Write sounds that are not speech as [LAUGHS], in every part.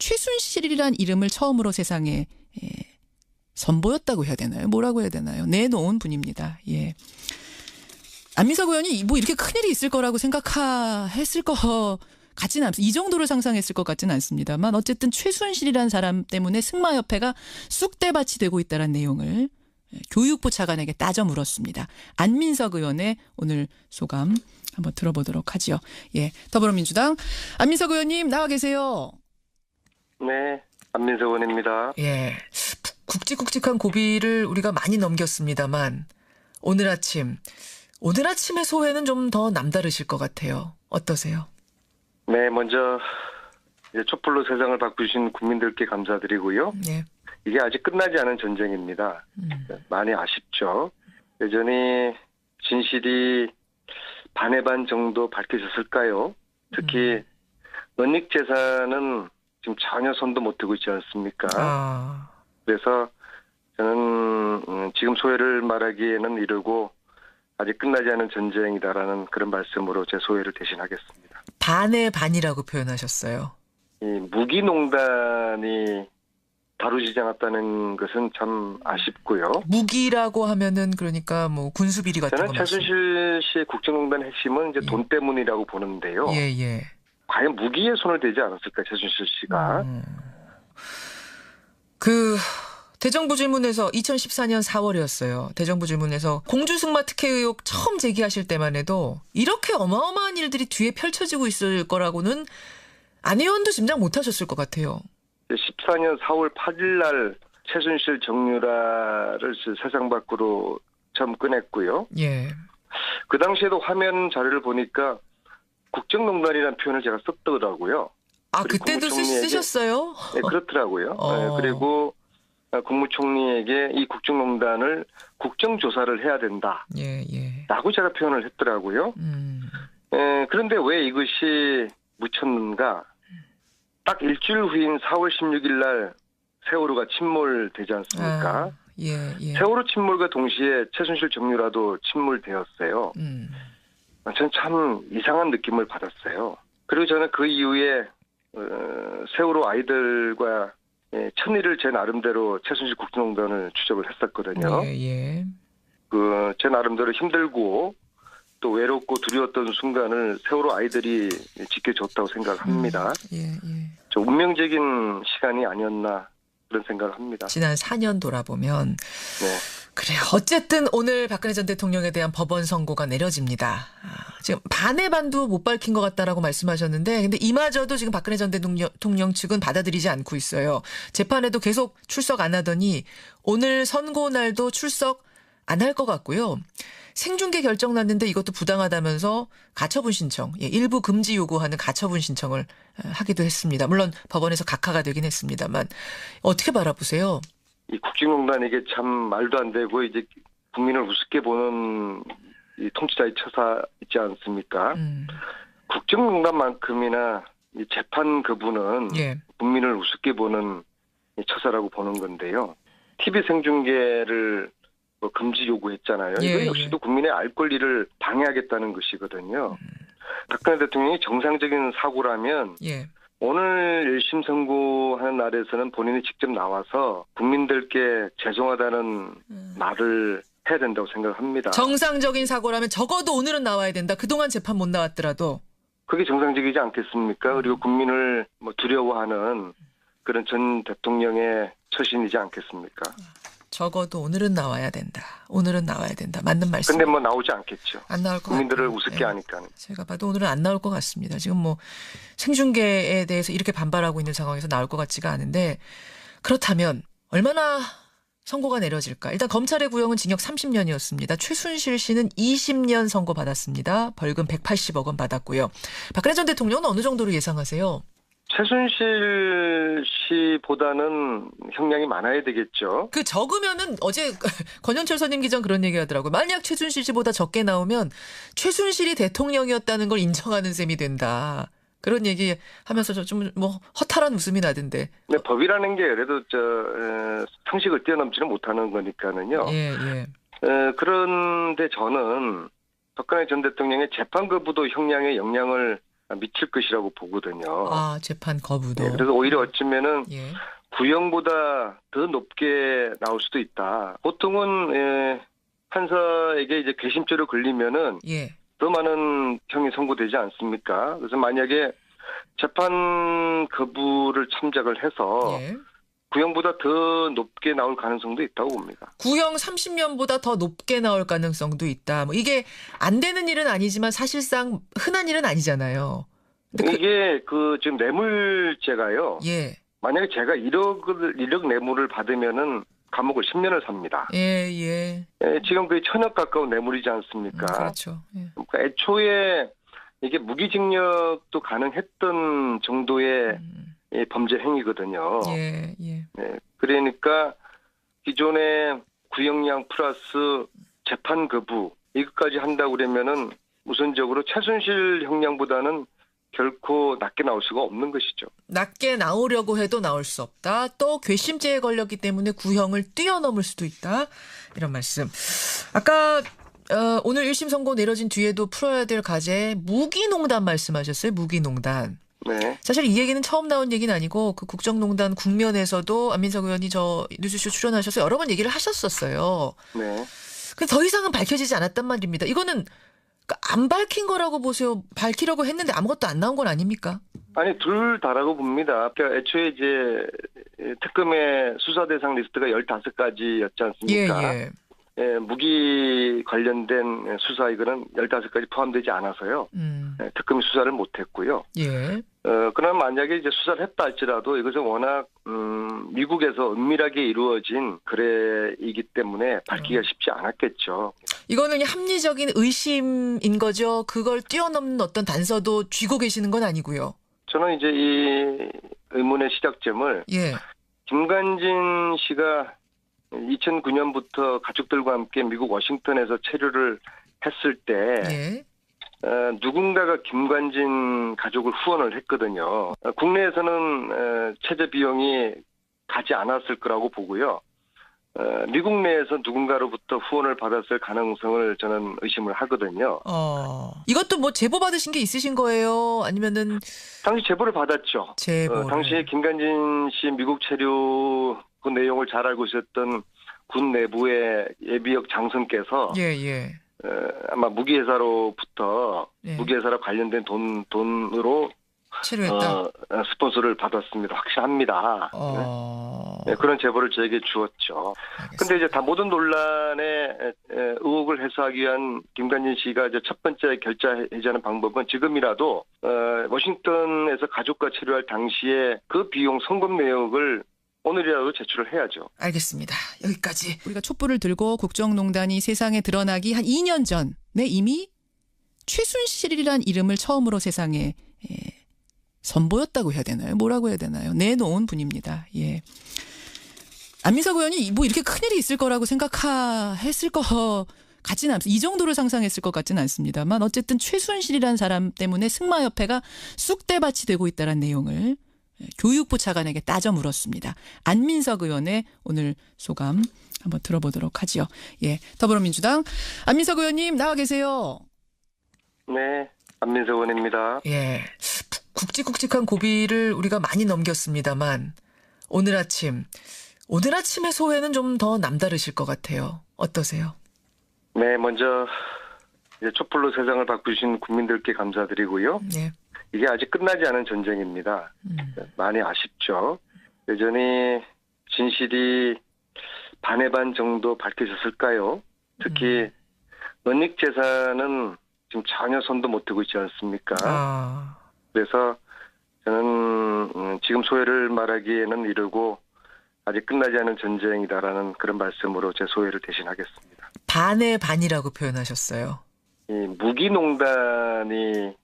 최순실이란 이름을 처음으로 세상에 예, 선보였다고 해야 되나요? 뭐라고 해야 되나요? 내놓은 분입니다. 예. 안민석 의원이 뭐 이렇게 큰일이 있을 거라고 생각했을 거 같지는 않습니다. 이 정도를 상상했을 것 같지는 않습니다만 어쨌든 최순실이라는 사람 때문에 승마협회가 쑥대밭이 되고 있다는 내용을 교육부 차관에게 따져 물었습니다. 안민석 의원의 오늘 소감 한번 들어보도록 하지요. 예, 더불어민주당 안민석 의원님 나와 계세요. 네, 안민석 의원입니다. 예, 굵직굵직한 고비를 우리가 많이 넘겼습니다만 오늘 아침 오늘 아침의 소회는 좀 더 남다르실 것 같아요. 어떠세요? 네, 먼저 촛불로 세상을 바꾸신 국민들께 감사드리고요. 예. 이게 아직 끝나지 않은 전쟁입니다. 음. 많이 아쉽죠. 여전히 진실이 반의 반 정도 밝혀졌을까요? 특히 은닉 재산은 지금 전혀 손도 못 대고 있지 않습니까? 아, 그래서 저는 음, 지금 소회를 말하기에는 이르고 아직 끝나지 않은 전쟁이다라는 그런 말씀으로 제 소회를 대신하겠습니다. 반의 반이라고 표현하셨어요. 이 무기농단이 다루지지 않았다는 것은 참 아쉽고요. 무기라고 하면은 그러니까 뭐 군수 비리 같은 거 저는. 최순실 씨의 국정농단 핵심은 이제 예. 돈 때문이라고 보는데요. 예, 예. 과연 무기에 손을 대지 않았을까 최순실 씨가? 음. 그 대정부 질문에서 2014년 4월이었어요. 대정부 질문에서 공주승마 특혜 의혹 처음 제기하실 때만 해도 이렇게 어마어마한 일들이 뒤에 펼쳐지고 있을 거라고는 안 의원도 짐작 못 하셨을 것 같아요. 14년 4월 8일 날 최순실 정유라를 세상 밖으로 처음 꺼냈고요. 예. 그 당시에도 화면 자료를 보니까 국정농단이라는 표현을 제가 썼더라고요. 아, 그때도 쓰, 쓰셨어요? 네, 그렇더라고요. 어. 네, 그리고 국무총리에게 이 국정농단을 국정조사를 해야 된다라고 예, 예. 제가 표현을 했더라고요. 음. 에, 그런데 왜 이것이 묻혔는가? 딱 일주일 후인 4월 16일 날 세월호가 침몰되지 않습니까? 아, 예, 예. 세월호 침몰과 동시에 최순실 정유라도 침몰되었어요. 음. 저는 참 이상한 느낌을 받았어요. 그리고 저는 그 이후에 어, 세월호 아이들과 예, 천일을 제 나름대로 최순실 국정농단을 추적을 했었거든요. 예, 예. 그 제 나름대로 힘들고 또 외롭고 두려웠던 순간을 세월호 아이들이 지켜줬다고 생각합니다. 예, 예. 저 운명적인 시간이 아니었나 그런 생각을 합니다. 지난 4년 돌아보면 네. 그래요. 어쨌든 오늘 박근혜 전 대통령에 대한 법원 선고가 내려집니다. 아, 지금 반의 반도 못 밝힌 것 같다라고 말씀하셨는데, 근데 이마저도 지금 박근혜 전 대통령, 측은 받아들이지 않고 있어요. 재판에도 계속 출석 안 하더니 오늘 선고 날도 출석 안 할 것 같고요. 생중계 결정 났는데 이것도 부당하다면서 가처분 신청, 예, 일부 금지 요구하는 가처분 신청을 어, 하기도 했습니다. 물론 법원에서 각하가 되긴 했습니다만 어떻게 바라보세요? 이 국정농단 이게 참 말도 안 되고 이제 국민을 우습게 보는 이 통치자의 처사 있지 않습니까? 음, 국정농단만큼이나 이 재판 그분은 예. 국민을 우습게 보는 이 처사라고 보는 건데요. TV 생중계를 뭐 금지 요구했잖아요. 예, 이건 예. 역시도 국민의 알 권리를 방해하겠다는 것이거든요. 박근혜 대통령이 정상적인 사고라면 예. 오늘 1심 선고하는 날에서는 본인이 직접 나와서 국민들께 죄송하다는 말을 해야 된다고 생각합니다. 정상적인 사고라면 적어도 오늘은 나와야 된다. 그동안 재판 못 나왔더라도. 그게 정상적이지 않겠습니까? 그리고 국민을 뭐 두려워하는 그런 전 대통령의 처신이지 않겠습니까? 적어도 오늘은 나와야 된다. 오늘은 나와야 된다. 맞는 말씀. 근데 뭐 나오지 않겠죠. 안 나올 것 국민들을 같아요. 우습게 예. 하니까. 제가 봐도 오늘은 안 나올 것 같습니다. 지금 뭐 생중계에 대해서 이렇게 반발하고 있는 상황에서 나올 것 같지가 않은데 그렇다면 얼마나 선고가 내려질까? 일단 검찰의 구형은 징역 30년이었습니다. 최순실 씨는 20년 선고 받았습니다. 벌금 180억 원 받았고요. 박근혜 전 대통령은 어느 정도로 예상하세요? 최순실 씨보다는 형량이 많아야 되겠죠. 그 적으면은 어제 [LAUGHS] 권현철 선임 기자 그런 얘기 하더라고요. 만약 최순실 씨보다 적게 나오면 최순실이 대통령이었다는 걸 인정하는 셈이 된다. 그런 얘기 하면서 좀 뭐 허탈한 웃음이 나던데. 근데 법이라는 게 그래도 저 에, 상식을 뛰어넘지는 못하는 거니까는요. 예, 예. 에, 그런데 저는 박근혜 전 대통령의 재판거부도 형량에 영향을 미칠 것이라고 보거든요. 아, 재판 거부도. 네, 그래서 오히려 어쩌면은 예. 구형보다 더 높게 나올 수도 있다. 보통은 예, 판사에게 이제 괘씸죄로 걸리면은 예. 더 많은 형이 선고되지 않습니까? 그래서 만약에 재판 거부를 참작을 해서 예. 구형보다 더 높게 나올 가능성도 있다고 봅니다. 구형 30년보다 더 높게 나올 가능성도 있다. 뭐 이게 안 되는 일은 아니지만 사실상 흔한 일은 아니잖아요. 그- 이게 그 지금 뇌물죄가요. 예. 만약에 제가 1억을 1억 뇌물을 받으면은 감옥을 10년을 삽니다. 예, 예. 예, 지금 거의 천억 가까운 뇌물이지 음, 않습니까? 그렇죠. 예. 그러니까 애초에 이게 무기징역도 가능했던 정도의 음, 이 범죄 행위거든요. 예, 예. 네, 그러니까 기존의 구형량 플러스 재판 거부 이것까지 한다고 그러면은 우선적으로 최순실 형량보다는 결코 낮게 나올 수가 없는 것이죠. 낮게 나오려고 해도 나올 수 없다. 또 괘씸죄에 걸렸기 때문에 구형을 뛰어넘을 수도 있다. 이런 말씀. 아까 어, 오늘 1심 선고 내려진 뒤에도 풀어야 될 과제 무기농단 말씀하셨어요. 무기농단. 네, 사실 이 얘기는 처음 나온 얘기는 아니고 그 국정농단 국면에서도 안민석 의원이 저 뉴스쇼 출연하셔서 여러 번 얘기를 하셨었어요. 네. 근데 더 이상은 밝혀지지 않았단 말입니다. 이거는 그안 밝힌 거라고 보세요. 밝히려고 했는데 아무것도 안 나온 건 아닙니까? 아니 둘 다라고 봅니다. 그러니까 애초에 이제 특검의 수사 대상 리스트가 15가지였지 않습니까? 예, 예. 예, 무기 관련된 수사 이거는 15가지 포함되지 않아서요. 음, 예, 특검이 수사를 못 했고요. 예. 어, 그러나 만약에 이제 수사를 했다 할지라도 이것은 워낙, 음, 미국에서 은밀하게 이루어진 거래이기 때문에 밝히기가 쉽지 않았겠죠. 이거는 합리적인 의심인 거죠. 그걸 뛰어넘는 어떤 단서도 쥐고 계시는 건 아니고요. 저는 이제 이 의문의 시작점을 예. 김관진 씨가 2009년부터 가족들과 함께 미국 워싱턴에서 체류를 했을 때 예. 어, 누군가가 김관진 가족을 후원을 했거든요. 어, 국내에서는 어, 체제 비용이 가지 않았을 거라고 보고요. 어, 미국 내에서 누군가로부터 후원을 받았을 가능성을 저는 의심을 하거든요. 어. 이것도 뭐 제보 받으신 게 있으신 거예요? 아니면은 당시 제보를 받았죠. 제보. 어, 당시에 김관진 씨 미국 체류 그 내용을 잘 알고 있었던 군 내부의 예비역 장성께서 예, 예. 어, 아마 무기회사로부터 예. 무기회사로 관련된 돈 돈으로 체류했다. 어, 어, 스폰서를 받았습니다. 확실합니다. 어. 네, 그런 제보를 저에게 주었죠. 근데 이제 다 모든 논란의 의혹을 해소하기 위한 김관진 씨가 이제 첫 번째 결자 해제하는 방법은 지금이라도 어, 워싱턴에서 가족과 체류할 당시에 그 비용 송금 내역을 오늘이라도 제출을 해야죠. 알겠습니다. 여기까지. 우리가 촛불을 들고 국정농단이 세상에 드러나기 한 2년 전에 이미 최순실이란 이름을 처음으로 세상에 예, 선보였다고 해야 되나요? 뭐라고 해야 되나요? 내놓은 분입니다. 예. 안민석 의원이 뭐 이렇게 큰일이 있을 거라고 생각했을 거 같지는 않습니다. 이 정도를 상상했을 것 같지는 않습니다만 어쨌든 최순실이라는 사람 때문에 승마협회가 쑥대밭이 되고 있다는 내용을 교육부 차관에게 따져 물었습니다. 안민석 의원의 오늘 소감 한번 들어보도록 하죠. 예, 더불어민주당 안민석 의원님 나와 계세요. 네, 안민석 의원입니다. 예, 굵직굵직한 고비를 우리가 많이 넘겼습니다만 오늘 아침 오늘 아침의 소회는 좀 더 남다르실 것 같아요. 어떠세요? 네, 먼저 이제 촛불로 세상을 바꾸신 국민들께 감사드리고요. 예, 이게 아직 끝나지 않은 전쟁입니다. 음, 많이 아쉽죠. 여전히 진실이 반의 반 정도 밝혀졌을까요? 특히 은닉 재산은 지금 전혀 손도 못 대고 있지 않습니까? 아, 그래서 저는 음, 지금 소회를 말하기에는 이르고 아직 끝나지 않은 전쟁이다라는 그런 말씀으로 제 소회를 대신하겠습니다. 반의 반이라고 표현하셨어요. 이 무기농단이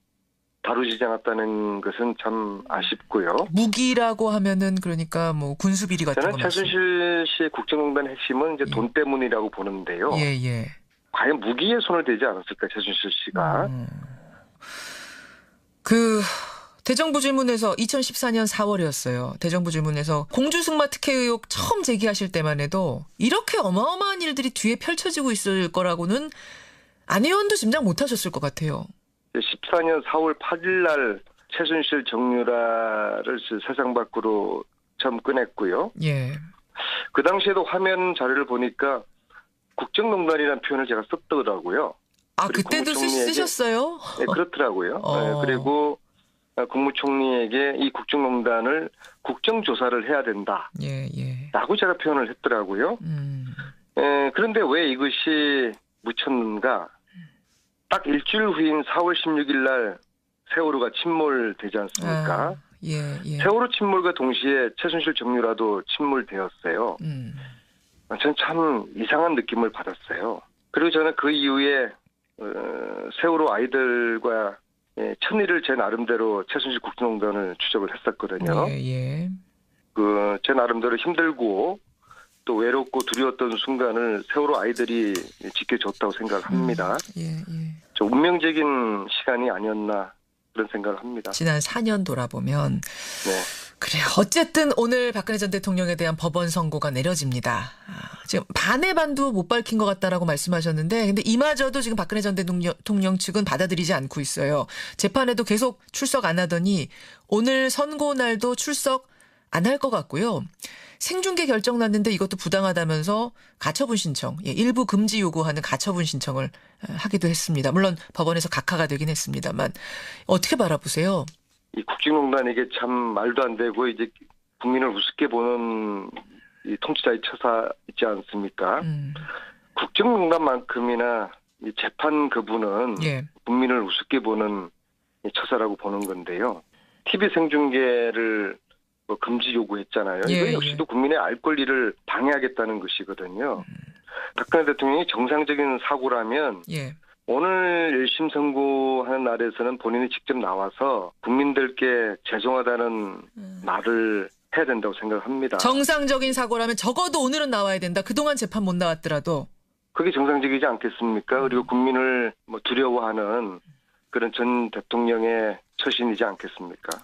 다루지지 않았다는 것은 참 아쉽고요. 무기라고 하면은 그러니까 뭐 군수 비리 같은 저는 거. 최순실 씨의 국정농단 핵심은 이제 예. 돈 때문이라고 보는데요. 예, 예. 과연 무기에 손을 대지 않았을까 최순실 씨가? 음. 그 대정부 질문에서 2014년 4월이었어요. 대정부 질문에서 공주 승마 특혜 의혹 처음 제기하실 때만 해도 이렇게 어마어마한 일들이 뒤에 펼쳐지고 있을 거라고는 안 의원도 짐작 못 하셨을 것 같아요. 14년 4월 8일 날 최순실 정유라를 세상 밖으로 처음 꺼냈고요. 예. 그 당시에도 화면 자료를 보니까 국정농단이라는 표현을 제가 썼더라고요. 아, 그때도 쓰, 쓰셨어요? 네, 그렇더라고요. 어. 네, 그리고 국무총리에게 이 국정농단을 국정조사를 해야 된다라고 예, 예. 제가 표현을 했더라고요. 음. 에, 그런데 왜 이것이 묻혔는가? 딱 일주일 후인 4월 16일 날 세월호가 침몰되지 않습니까? 아, 예, 예. 세월호 침몰과 동시에 최순실 정유라도 침몰되었어요. 음. 저는 참 이상한 느낌을 받았어요. 그리고 저는 그 이후에 어, 세월호 아이들과 예, 천일을 제 나름대로 최순실 국정농단을 추적을 했었거든요. 예, 예. 그제 나름대로 힘들고 또 외롭고 두려웠던 순간을 세월호 아이들이 지켜줬다고 생각합니다. 예, 예. 좀 운명적인 시간이 아니었나 그런 생각을 합니다. 지난 4년 돌아보면 네. 그래 어쨌든 오늘 박근혜 전 대통령에 대한 법원 선고가 내려집니다. 아, 지금 반의 반도 못 밝힌 것 같다라고 말씀하셨는데 근데 이마저도 지금 박근혜 전 대통령 측은 받아들이지 않고 있어요. 재판에도 계속 출석 안 하더니 오늘 선고 날도 출석 안 할 것 같고요. 생중계 결정 났는데 이것도 부당하다면서 가처분 신청, 예, 일부 금지 요구하는 가처분 신청을 어, 하기도 했습니다. 물론 법원에서 각하가 되긴 했습니다만 어떻게 바라보세요? 이 국정농단 이게 참 말도 안 되고 이제 국민을 우습게 보는 이 통치자의 처사 있지 않습니까? 음, 국정농단만큼이나 이 재판 거부는 예. 국민을 우습게 보는 이 처사라고 보는 건데요. TV 생중계를 뭐 금지 요구했잖아요. 예, 이건 역시도 국민의 알 권리를 방해하겠다는 것이거든요. 박근혜 대통령이 정상적인 사고라면 예. 오늘 1심 선고하는 날에서는 본인이 직접 나와서 국민들께 죄송하다는 말을 해야 된다고 생각합니다. 정상적인 사고라면 적어도 오늘은 나와야 된다. 그동안 재판 못 나왔더라도. 그게 정상적이지 않겠습니까? 그리고 국민을 뭐 두려워하는 그런 전 대통령의 처신이지 않겠습니까?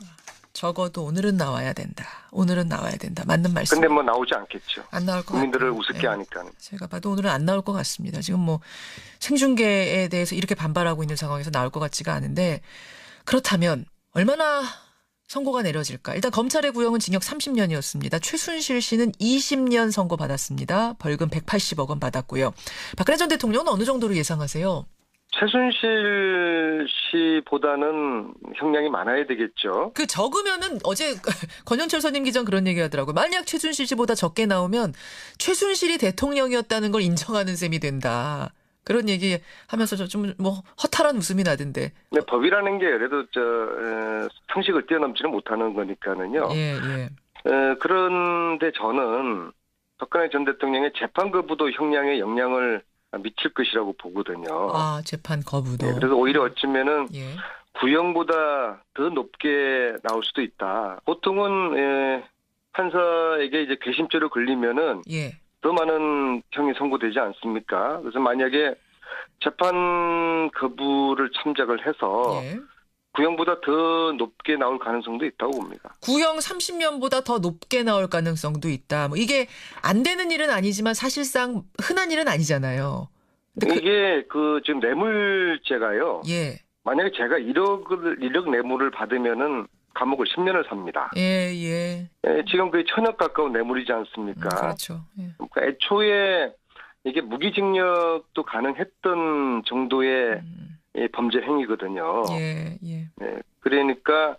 적어도 오늘은 나와야 된다. 오늘은 나와야 된다. 맞는 말씀. 근데 뭐 나오지 않겠죠. 안 나올 것 국민들을 같아요. 우습게 예. 하니까. 제가 봐도 오늘은 안 나올 것 같습니다. 지금 뭐 생중계에 대해서 이렇게 반발하고 있는 상황에서 나올 것 같지가 않은데 그렇다면 얼마나 선고가 내려질까? 일단 검찰의 구형은 징역 30년이었습니다. 최순실 씨는 20년 선고 받았습니다. 벌금 180억 원 받았고요. 박근혜 전 대통령은 어느 정도로 예상하세요? 최순실 씨보다는 형량이 많아야 되겠죠. 그 적으면은 어제 [LAUGHS] 권현철 선임 기자 그런 얘기 하더라고요. 만약 최순실 씨보다 적게 나오면 최순실이 대통령이었다는 걸 인정하는 셈이 된다. 그런 얘기 하면서 좀 뭐 허탈한 웃음이 나던데. 근데 법이라는 게 그래도 저 에, 상식을 뛰어넘지는 못하는 거니까는요. 예, 예. 에, 그런데 저는 박근혜 전 대통령의 재판 거부도 형량에 영향을 미칠 것이라고 보거든요. 아, 재판 거부도. 예, 그래서 오히려 어쩌면은 예. 구형보다 더 높게 나올 수도 있다. 보통은 에, 판사에게 이제 괘씸죄로 걸리면은 예. 더 많은 형이 선고되지 않습니까? 그래서 만약에 재판 거부를 참작을 해서 예. 구형보다 더 높게 나올 가능성도 있다고 봅니다. 구형 30년보다 더 높게 나올 가능성도 있다. 뭐 이게 안 되는 일은 아니지만 사실상 흔한 일은 아니잖아요. 그, 이게 그 지금 뇌물죄가요. 예. 만약에 제가 1억을 1억 뇌물을 받으면은 감옥을 10년을 삽니다. 예, 예. 예, 지금 그게 천억 가까운 뇌물이지 음, 않습니까? 그렇죠. 예. 그러니까 애초에 이게 무기징역도 가능했던 정도의 음, 이 범죄 행위거든요. 예, 예. 네, 그러니까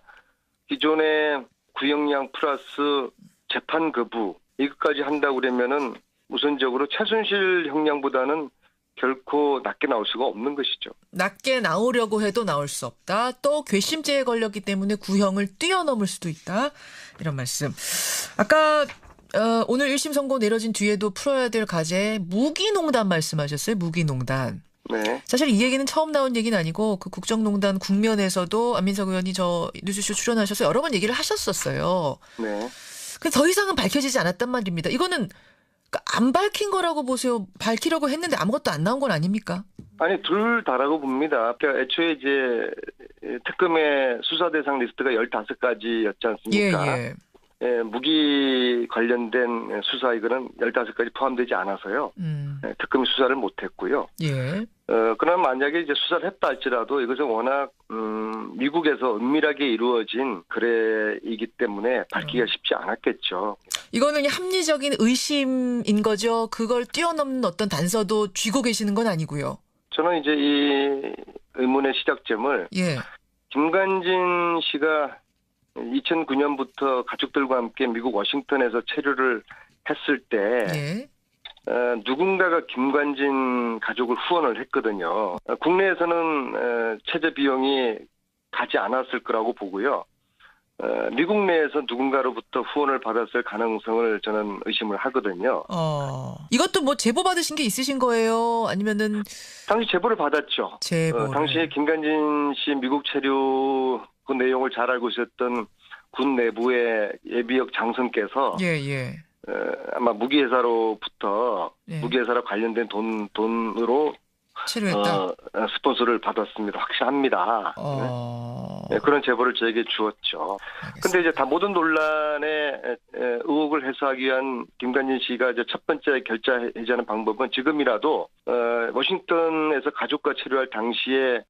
기존의 구형량 플러스 재판 거부 이것까지 한다고 그러면은 우선적으로 최순실 형량보다는 결코 낮게 나올 수가 없는 것이죠. 낮게 나오려고 해도 나올 수 없다. 또 괘씸죄에 걸렸기 때문에 구형을 뛰어넘을 수도 있다. 이런 말씀. 아까 어, 오늘 1심 선고 내려진 뒤에도 풀어야 될 과제 무기농단 말씀하셨어요. 무기농단. 네. 사실 이 얘기는 처음 나온 얘기는 아니고 그 국정농단 국면에서도 안민석 의원이 저 뉴스쇼 출연하셔서 여러 번 얘기를 하셨었어요. 네. 근데 더 이상은 밝혀지지 않았단 말입니다. 이거는 그러니까 안 밝힌 거라고 보세요. 밝히려고 했는데 아무것도 안 나온 건 아닙니까? 아니 둘 다라고 봅니다. 그러니까 애초에 이제 특검의 수사 대상 리스트가 15가지였지 않습니까? 예, 예. 예, 무기 관련된 수사 이거는 15가지 포함되지 않아서요. 음. 예, 특검이 수사를 못 했고요. 예. 어, 그러나 만약에 이제 수사를 했다 할지라도 이것은 워낙, 음, 미국에서 은밀하게 이루어진 거래이기 때문에 밝히기가 쉽지 않았겠죠. 이거는 합리적인 의심인 거죠. 그걸 뛰어넘는 어떤 단서도 쥐고 계시는 건 아니고요. 저는 이제 이 의문의 시작점을 예. 김관진 씨가 2009년부터 가족들과 함께 미국 워싱턴에서 체류를 했을 때 예. 어, 누군가가 김관진 가족을 후원을 했거든요. 어, 국내에서는 어, 체제 비용이 가지 않았을 거라고 보고요. 어, 미국 내에서 누군가로부터 후원을 받았을 가능성을 저는 의심을 하거든요. 어. 이것도 뭐 제보 받으신 게 있으신 거예요? 아니면은 당시 제보를 받았죠. 제보. 어, 당시에 김관진 씨 미국 체류 그 내용을 잘 알고 있었던 군 내부의 예비역 장성께서 예, 예. 어, 아마 무기회사로부터 예. 무기회사로 관련된 돈 돈으로 치료했다. 어, 어, 스폰서를 받았습니다. 확실합니다. 어. 네, 그런 제보를 저에게 주었죠. 근데 이제 다 모든 논란의 에, 에, 의혹을 해소하기 위한 김관진 씨가 이제 첫 번째 결자 해제하는 방법은 지금이라도 어, 워싱턴에서 가족과 체류할 당시에